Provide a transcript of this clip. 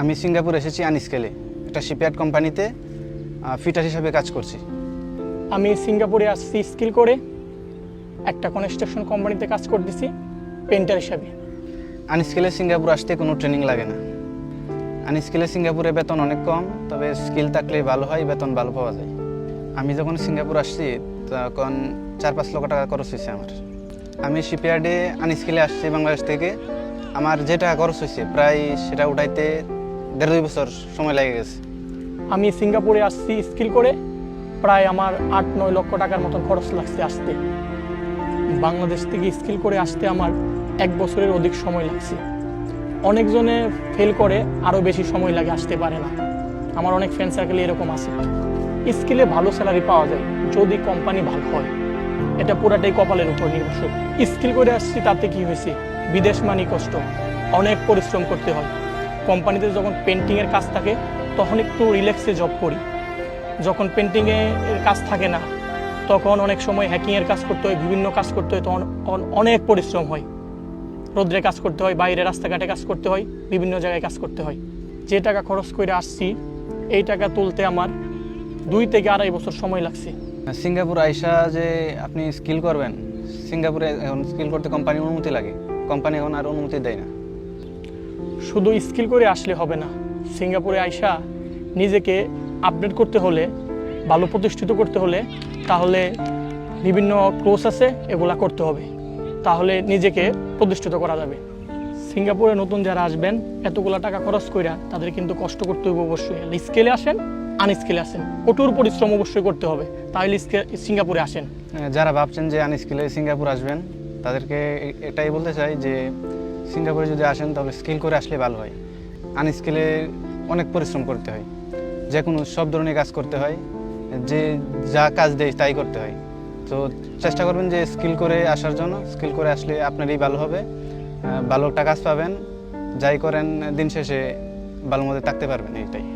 আমি সিঙ্গাপুর এসেছি আনস্কেলে একটা শিপইয়ার্ড কোম্পানিতে ফিটার হিসাবে কাজ করছি। আমি সিঙ্গাপুরে আসছি স্কিল করে একটা কনস্ট্রাকশন কোম্পানিতে কাজ করতেছি পেন্টার হিসাবে। আনস্কেলে সিঙ্গাপুর আসতে কোনো ট্রেনিং লাগে না। আনস্কেলে সিঙ্গাপুরে বেতন অনেক কম তবে স্কিল থাকলে ভালো হয় বেতন ভালো পাওয়া যায়। আমি যখন সিঙ্গাপুর আসছি তখন চার পাঁচ লক্ষ টাকা খরচ হয়েছে আমার। আমি শিপইয়ার্ডে আনস্কেলে আসছি বাংলাদেশ থেকে। আমার যে টাকা খরচ হয়েছে প্রায় সেটা উঠাইতে দেড় দুই বছর সময় লেগে গেছে। আমি সিঙ্গাপুরে আসছি স্কিল করে, প্রায় আমার আট নয় লক্ষ টাকার মতন খরচ লাগছে আসতে। বাংলাদেশ থেকে স্কিল করে আসতে আমার এক বছরের অধিক সময় লাগছে। অনেকজনে ফেল করে, আরও বেশি সময় লাগে আসতে পারে না। আমার অনেক ফ্রেন্ড সার্কেল এরকম আছে। স্কিলে ভালো স্যালারি পাওয়া যায়, যদি কোম্পানি ভালো হয়। এটা পুরাটাই কপালের উপর নির্ভরশীল। স্কিল করে আসছি, তাতে কি হয়েছে? বিদেশ মানি কষ্ট। অনেক পরিশ্রম করতে হয়। কোম্পানিতে যখন পেন্টিংয়ের কাজ থাকে, তখন একটু রিল্যাক্সে জব করি। যখন পেন্টিংয়ের কাজ থাকে না, তখন অনেক সময় হ্যাকিংয়ের কাজ করতে হয়, বিভিন্ন কাজ করতে হয়, তখন অনেক পরিশ্রম হয়। রোদ্রে কাজ করতে হয়, বাইরে রাস্তাঘাটে কাজ করতে হয়, বিভিন্ন জায়গায় কাজ করতে হয়। যে টাকা খরচ করে আসছি, এই টাকা তুলতে আমার দুই থেকে আড়াই বছর সময় লাগছে। সিঙ্গাপুর আইসা যে আপনি স্কিল করবেন, সিঙ্গাপুরে এখন স্কিল করতে কোম্পানির অনুমতি লাগে। কোম্পানি এখন আর অনুমতি দেয় না। শুধু স্কিল করে আসলে হবে না, সিঙ্গাপুরে আইসা নিজেকে আপডেট করতে হলে, ভালো প্রতিষ্ঠিত করতে হলে তাহলে বিভিন্ন কোর্স আছে, এগুলা করতে হবে। তাহলে নিজেকে প্রতিষ্ঠিত করা যাবে। সিঙ্গাপুরে নতুন যারা আসবেন, এতগুলা টাকা খরচ কইরা তাদের কিন্তু কষ্ট করতে হবে অবশ্যই। স্কেলে আসেন আনস্কেলে আসেন। কঠোর পরিশ্রম অবশ্যই করতে হবে। তাহলে সিঙ্গাপুরে আসেন। যারা ভাবছেন যে আনস্কিলে সিঙ্গাপুর আসবেন, তাদেরকে এটাই বলতে চাই যে সিঙ্গাপুরে যদি আসেন, তাহলে স্কিল করে আসলে ভালো হয়। আনস্কিলে অনেক পরিশ্রম করতে হয়। যে কোনো সব ধরনের কাজ করতে হয়। যে যা কাজ দেয়, তাই করতে হয়। তো চেষ্টা করবেন যে স্কিল করে আসার জন্য। স্কিল করে আসলে আপনারই ভালো হবে। ভালো একটা কাজ পাবেন। যাই করেন, দিন শেষে ভালো মধ্যে থাকতে পারবেন, এইটাই।